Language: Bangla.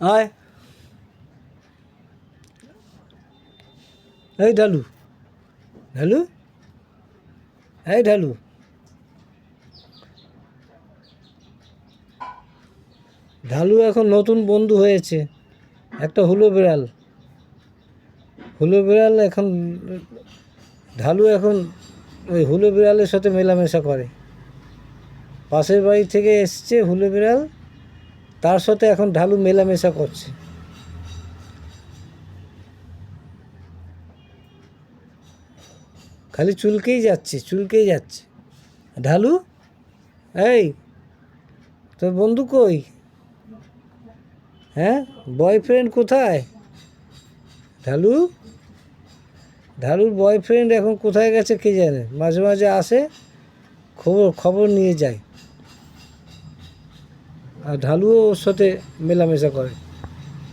আয় এই ঢালু ঢালু এই ঢালু ঢালু এখন নতুন বন্ধু হয়েছে। একটা হুলো বিড়াল। হুলো বিড়াল এখন, ঢালু এখন ওই হুলো বিড়ালের সাথে মেলামেশা করে। পাশের বাড়ি থেকে এসছে হুলো বিড়াল। তার সাথে এখন ঢালু মেলামেশা করছে। খালি চুলকেই যাচ্ছে চুলকেই যাচ্ছে। ঢালু, এই, তোর বন্ধু কই? হ্যাঁ বয়ফ্রেন্ড কোথায়? ঢালু, ঢালুর বয়ফ্রেন্ড এখন কোথায় গেছে কে জানে? মাঝে মাঝে আসে, খবর খবর নিয়ে যায়। আর ঢালুও ওর সাথে মেলামেশা করে।